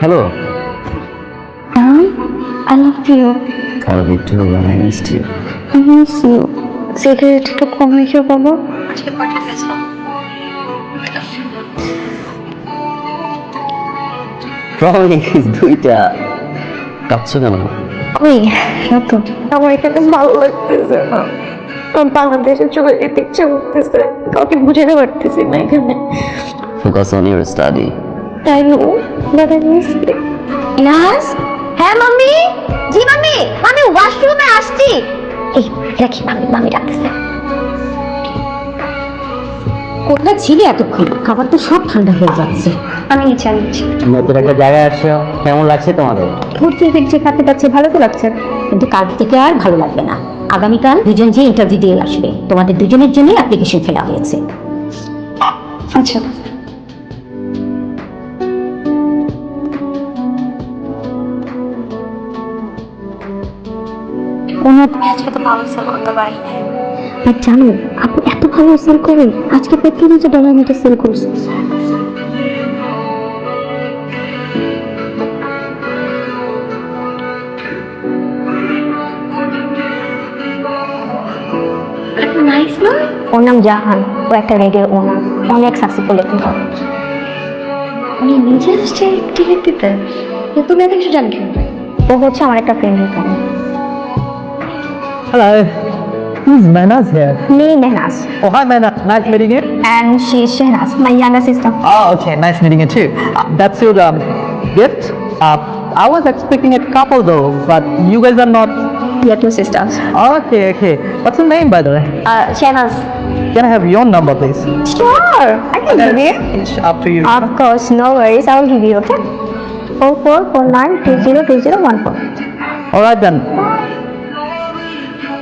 Hello I love you. কাল একটু I missed you. I miss you. Cigarette একটু কম রেখে বাবা প্রবলেম দুইটা। কাঁদছো কেন? কই? এত আমার এখানে ভালো লাগতেছে না। বাংলাদেশে চলে যেতে ইচ্ছে করতেছে কাউকে বুঝাতে পারতেছি না এখানে। ফোকাস অন ইউর স্টাডি তাই নো বাট আই মিস নাস হ্যাঁ মাম্মি? জি মাম্মি। আমি ওয়াশরুমে আসছি। এই রাখি মাম্মি মাম্মি ডাকতেছে। কোথায় ছিলে এতক্ষণ? খাবার তো সব ঠান্ডা হয়ে যাচ্ছে। আমি নিচে আনছি নতুন একটা জায়গায় আসছো? কেমন লাগছে তোমাদের? ঘুরতে ফিরছে খাতে পাচ্ছে ভালো তো লাগছে। কিন্তু কাল থেকে আর ভালো লাগবে না। আগামীকাল দুজন যে ইন্টারভিউ দিয়ে আসবে তোমাদের দুজনের জন্য অ্যাপ্লিকেশন ফেলা হয়েছে। আচ্ছা। কোনো আজকে তো ভালো সেল করতে পারি। আর জানো আপু এত ভালো সেল করে আজকে প্রায় তিন হাজার ডলার মতো সেল করছে ওর নাম জাহান ও একটা রেডিও ওনার অনেক সাকসেসফুল একজন উনি নিজে আসছে টিকিট দিতে কিন্তু তুমি এত কিছু জানি ও হচ্ছে আমার একটা ফ্রেন্ড হতো Hello. Who's Manas here? Me Mehnaz Oh, hi Manas. Nice meeting you. And she Shehnaz my younger sister Oh, okay. Nice meeting you too. Uh, that's your um, gift. Uh, I was expecting a couple though, but you guys are not. Year two sisters Okay, okay. What's your name by the way? Shehnaz Can I have your number, please? Sure, I can give you. It's up to you. Of course, no worries. I will give you, okay? Four four four nine two zero two zero one four. All right then.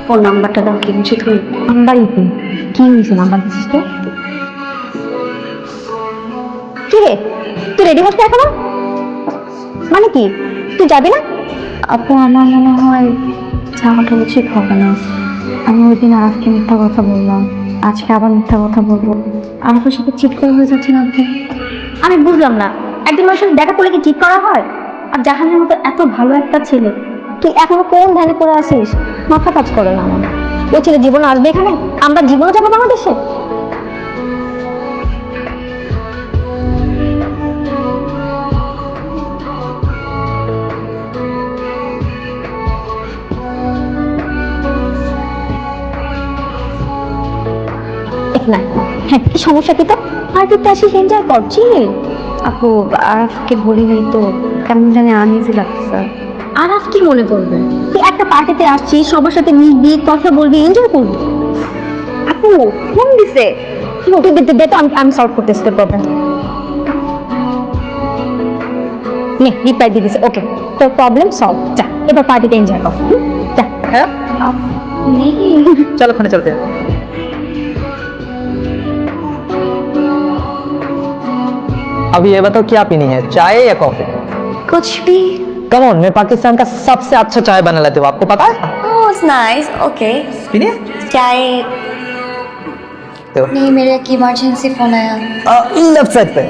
Phone নাম্বারটা দাও কি বুঝি তুমি নাম্বারই তো কি হয়েছে number দিছিস তো কি রে তুই রেডি হস না এখনও মানে কি তুই যাবি না আপু আমার মনে হয় যাওয়াটা উচিত হবে না আমি ওই দিন আজকে মিথ্যা কথা বললাম আজকে আবার মিথ্যা কথা বলব। আমার সাথে চিট করা হয়ে যাচ্ছে না আমি বুঝলাম না। একজন মানুষের দেখা করলে কি চিট করা হয়? আর জাহানের মতো এত ভালো একটা ছেলে, তুই এখনও কোন ধ্যানে করে আসিস মাথা কাজ করে না আমার ওই ছেলে জীবন আসবে এখানে? আমরা জীবনও যাব বাংলাদেশে? না হ্যাঁ কি সমস্যা কি তো পার্টিতে আসি এনজয় করছি। আপু আরাফকে বলি নাই তো কেমন জানি আনিজি লাগছে আরাফ কি মনে করবে? তুই একটা পার্টিতে আসছি সবার সাথে মিশবি কথা বলবি এনজয় করবি। আপু ফোন দিছে। ওকে দিতে দে তো আমি আমি সলভ করতে তোর প্রবলেম নে রিপ্লাই দিয়ে দিছে ওকে তোর প্রবলেম সলভ যা। এবার পার্টিতে এনজয় কর যা। হ্যাঁ। চলো ফোনে চলতে। अब ये बताओ क्या पीनी है चाय या कॉफी कुछ भी कम ऑन मैं पाकिस्तान का सबसे अच्छा चाय बना लेती हूँ आपको पता है Oh, it's nice. Okay. पीनी है चाय तो नहीं मेरे एक इमरजेंसी फोन आया लेफ्ट साइड पे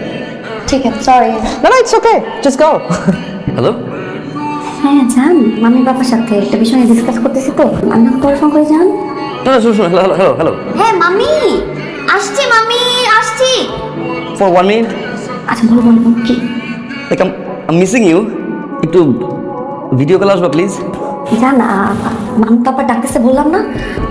ठीक है sorry No, no, it's okay. Just go. Hello হ্যাঁ জান মামি বাবার সাথে একটা বিষয় নিয়ে ডিসকাস করতেছি তো আমি পরে ফোন করে যান না না শুনুন শুনুন হ্যালো হ্যালো হ্যালো হ্যাঁ মামি আসছি মামি আসছি ফর ওয়ান মিনিট আচ্ছা বলো বলো বলো, কি লাইক আম মিসিং ইউ একটু ভিডিও কল আসবা প্লিজ জান আ- মামি বাবা ডাকতেছে বললাম না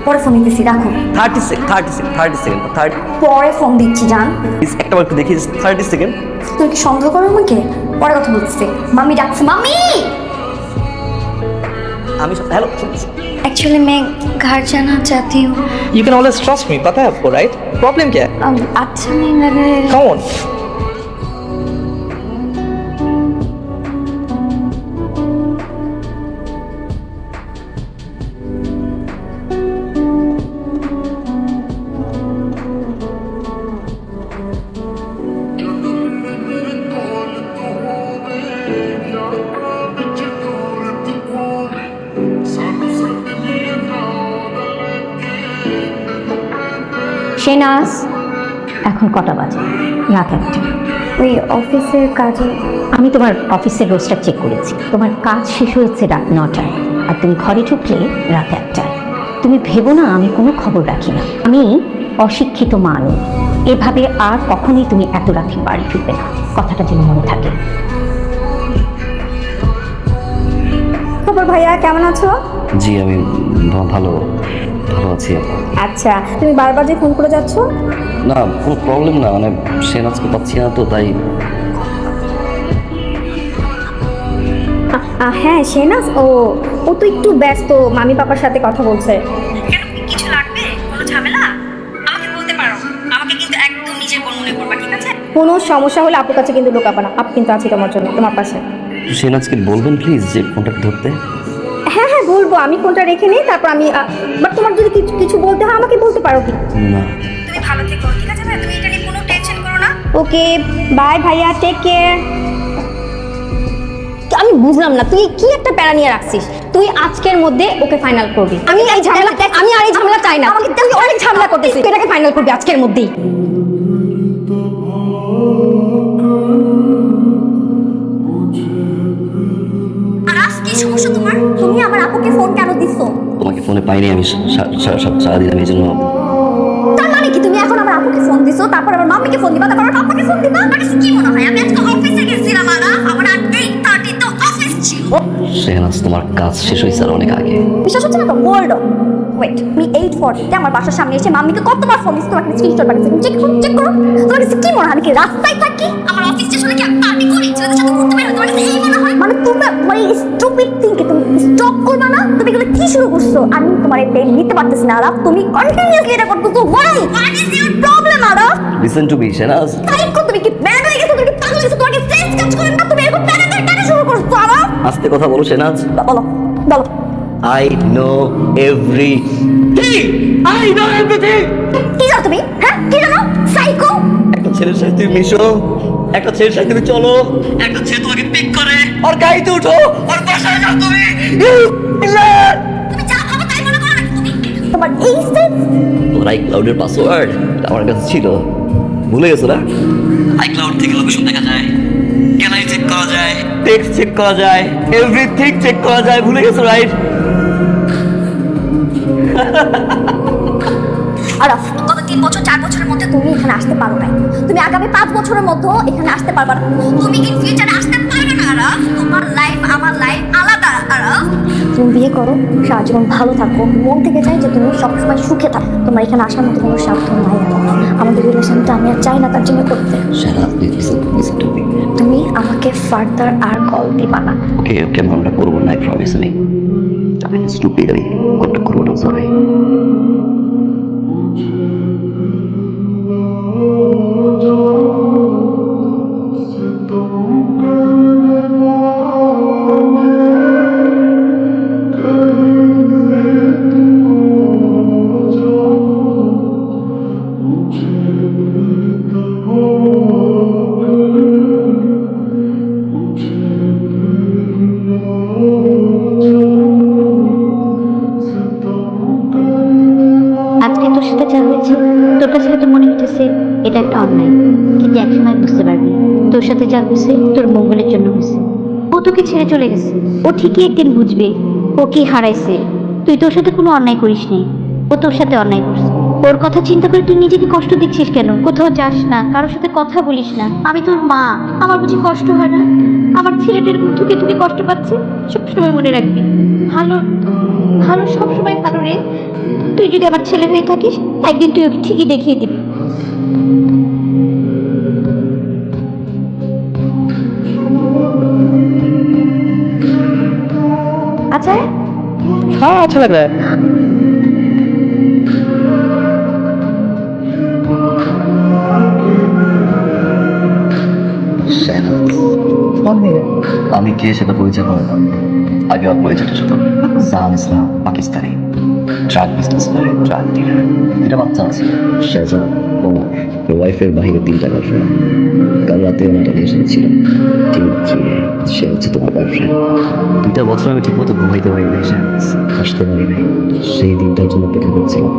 পরে ফোন দিতেছি রাখো thirty second thirty second thirty second thirty পরে ফোন দিচ্ছি জান প্লিজ একটা বার একটু দেখি থার্টি সেকেন্ড তুই কি সন্দেহ করো আমাকে পরে কথা বলতেছি মামি ডাকছে মামি আমি হ্যালো एक्चुअली मैं घर जाना चाहती हूँ You can always trust me. पता है आपको, right? Problem क्या है? अम, अच्छा नहीं लगे Come শেনাজ এখন কটা বাজে? রাত একটা। ওই অফিসের কাজে আমি তোমার অফিসের রোস্টার চেক করেছি। তোমার কাজ শেষ হয়েছে রাত নটায় আর তুমি ঘরে ঢুকলে রাত একটায়। তুমি ভেবো না আমি কোনো খবর রাখি না। আমি অশিক্ষিত মানুষ। এভাবে আর কখনোই তুমি এত রাতে বাড়ি ফিরবে না। কথাটা যেন মনে থাকে। খবর ভাইয়া কেমন আছো? জি আমি ভালো। ভালো আছি। আপা। আচ্ছা তুমি বারবার যে ফোন করে যাচ্ছ? না কোনো প্রবলেম না মানে সেনাজকে পাচ্ছি না তো তাই। হ্যাঁ শেনাস ও ও তো একটু ব্যস্ত মামি পাপার সাথে কথা বলছে। কেন কিছু লাগবে? কোনো ঝামেলা? আমাকে বলতে পারো। আমাকে কিন্তু একদম নিজের বোন মনে করবা ঠিক আছে? কোনো সমস্যা হলে আপুর কাছে কিন্তু লুকাবা না। আপ কিন্তু আছে তোমার জন্য তোমার পাশে। সেনাজকে বলবেন প্লিজ যে ফোনটা ধরতে? বলব? আমি ফোনটা রেখে নিই তারপর আমি বাট তোমার যদি কিছু কিছু বলতে হয় আমাকে বলতে পারো কি? না। তুমি ভালো থেকো ঠিক আছে ভাই? তুমি এটা নিয়ে কোনো টেনশন করো না। ওকে বাই ভাইয়া টেক কেয়ার আমি বুঝলাম না তুই কি একটা প্যারা নিয়ে রাখছিস? তুই আজকের মধ্যে ওকে ফাইনাল করবি। আমি এই ঝামেলা আমি আর এই ঝামেলা চাই না। তুই অনেক ঝামেলা করতেছিস। তুই এটাকে ফাইনাল করবি আজকের মধ্যেই। সমস্যা তোমার? তুমি আমার আপুকে ফোন কেন দিছো? তোমাকে ফোনে পাইনি আমি সারাদিন আমি এই জন্য। তার মানে কি? তুমি এখন আমার আপুকে ফোন দিছো তারপর আমার মাম্মিকে ফোন দিবা তারপর আমার পাপাকে ফোন দিবা? আমার কি মনে হয়? আমি আজকে অফিসে গেছিলাম আর আমার তো সেনাজ তোমার কাজ শেষ হয়েছে আর অনেক আগে। বিশ্বাস হচ্ছে না তো? হোল্ড ওয়েট আমি এইট ফর্টিতে আমার বাসার সামনে এসে মাম্মিকে কতবার ফোন দিচ্ছি তোমাকে স্ক্রিনশট পাঠিয়েছি। চেক করো চেক করো। তোমার কাছে কি মনে হয়? আমি কি রাস্তায় থাকি? আমার অফিস স্টেশনে কি আমি পার্টি করি? ছেলেদের সাথে ঘুরতে বের তোমার কাছে এই মনে হয়? মানে তুমি মানে এই স্টুপিড থিংকে তুমি স্টপ করবা না? তুমি এগুলো কি শুরু করছ? আমি তোমার এই পেন নিতে পারতেছি না আরাফ তুমি কন্টিনিউয়াসলি এটা করতেছো। Why what is your problem Araf listen to me type কর তুমি কি ম্যাড হয়ে গেছো? তুমি কি পাগল হয়ে গেছো? তোমার সেন্স কাজ করে না? তুমি এরকম আস্তে কথা বলো সেনাজ। বলো বলো। I know every I know everything কি জানো তুমি? হ্যাঁ কি জানো? সাইকো একটা ছেলের সাথে তুমি মিশো একটা ছেলের সাথে তুমি চলো। একটা ছেলে তোমাকে পিক করে। আর গাড়িতে উঠো। আর বাসায় যাও তুমি! তুমি যা ভাবো তাই মনে করো তুমি। তোমার এই সেন্স তোমার আইক্লাউডের পাসওয়ার্ড আমার কাছে ছিল। ভুলে গেছো না? আইক্লাউড থেকে লোকেশন দেখা যায়। টেক্সট চেক করা যায় এভরিথিং চেক করা যায়, ভুলে গেছো রাইট আর গত তিন বছর, চার বছরের মধ্যে তুমি এখানে আসতে পারো নাই। তুমি আগামী পাঁচ বছরের মধ্যে এখানে আসতে পারবে না। তুমি ইন ফিউচারে আসতে পারবে না, আরাফ? তোমার লাইফ আমার লাইফ আলাদা তুমি বিয়ে করো সারা জীবন ভালো থাকো। মন থেকে চাই যে তুমি সবসময় সুখে থাকো। তোমার এখানে আসার মতো কোনো স্বার্থ নাই আমাদের রিলেশনটা আমি আর চাই না তার জন্য করতে. তুমি আমাকে ফার্দার আর কল দিবা না। ওকে ওকে আমরা করব না প্রমিস আমি। আমি স্টুপিড আমি করব না সবাই তোর সাথে যা হয়েছে, তোর মঙ্গলের জন্য হয়েছে। ও তোকে ছেড়ে চলে গেছে। ও ঠিকই একদিন বুঝবে, ও কি হারাইছে। তুই তোর সাথে কোনো অন্যায় করিস নি। ও তোর সাথে অন্যায় করছে। ওর কথা চিন্তা করে তুই নিজেকে কষ্ট দিচ্ছিস কেন? কোথাও যাস না, কারোর সাথে কথা বলিস না। আমি তোর মা, আমার বুঝি কষ্ট হয় না? আমার ছেলেটার থুকে থুকে কষ্ট পাচ্ছে? সবসময় মনে রাখবি। ভালো ভালো, সবসময় ভালো রে। তুই যদি আমার ছেলে হয়ে থাকিস, একদিন তুই ওকে ঠিকই দেখিয়ে দিবি। हाँ अच्छा लग रहा है कौन है আমি কে সেটা পরিচয় করে না আগে আমার পরিচয়টা শুধু সাহান ইসলাম পাকিস্তানি ড্রাগ বিজনেস করে ড্রাগ ডিলার দুটা বাচ্চা আছে শেজাদ ওমর ওয়াইফের বাইরে তিনটা গার্লফ্রেন্ড কাল রাতে ওনাটা নিয়ে এসেছিল টিমকি সে হচ্ছে তোমার বয়ফ্রেন্ড দুইটা বছর আমি ঠিক মতো ঘুমাইতে পারি নাই আসতে পারি নাই। সেই দিনটার জন্য অপেক্ষা করছিলাম।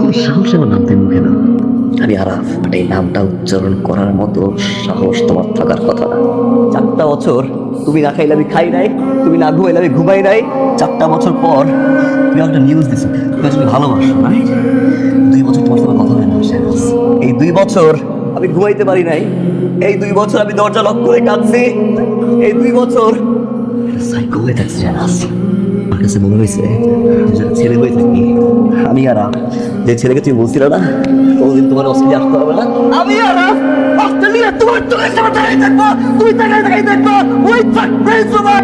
কোন সাহস আমার নাম তুমি মুখে না আমি আরাফ বাট এই নামটা উচ্চারণ করার মতো সাহস তোমার থাকার কথা না। চারটা বছর তুমি না খাইলে আমি খাই নাই তুমি না ঘুমাইলে আমি ঘুমাই নাই। চারটা বছর পর তুমি একটা নিউজ দিছো তুমি আসলে ভালোবাসো রাইট এই দুই বছর আমি ঘুমাইতে পারি নাই। এই দুই বছর আমি দরজা লক করে কাঁদছি। এই দুই বছর সাইকো হয়ে থাকছে জানাস আমার কাছে মনে হয়েছে ছেলে হয়ে থাকি। আমি আর যে ছেলেকে তুমি বলছিল না, কোনদিন তোমার অস্ট্রেলিয়া আসতে হবে না। আমি আর অস্ট্রেলিয়া তোমার চোখের সামনে দাঁড়িয়ে থাকব। তাকাই তাকাই দেখব। ওই তোমার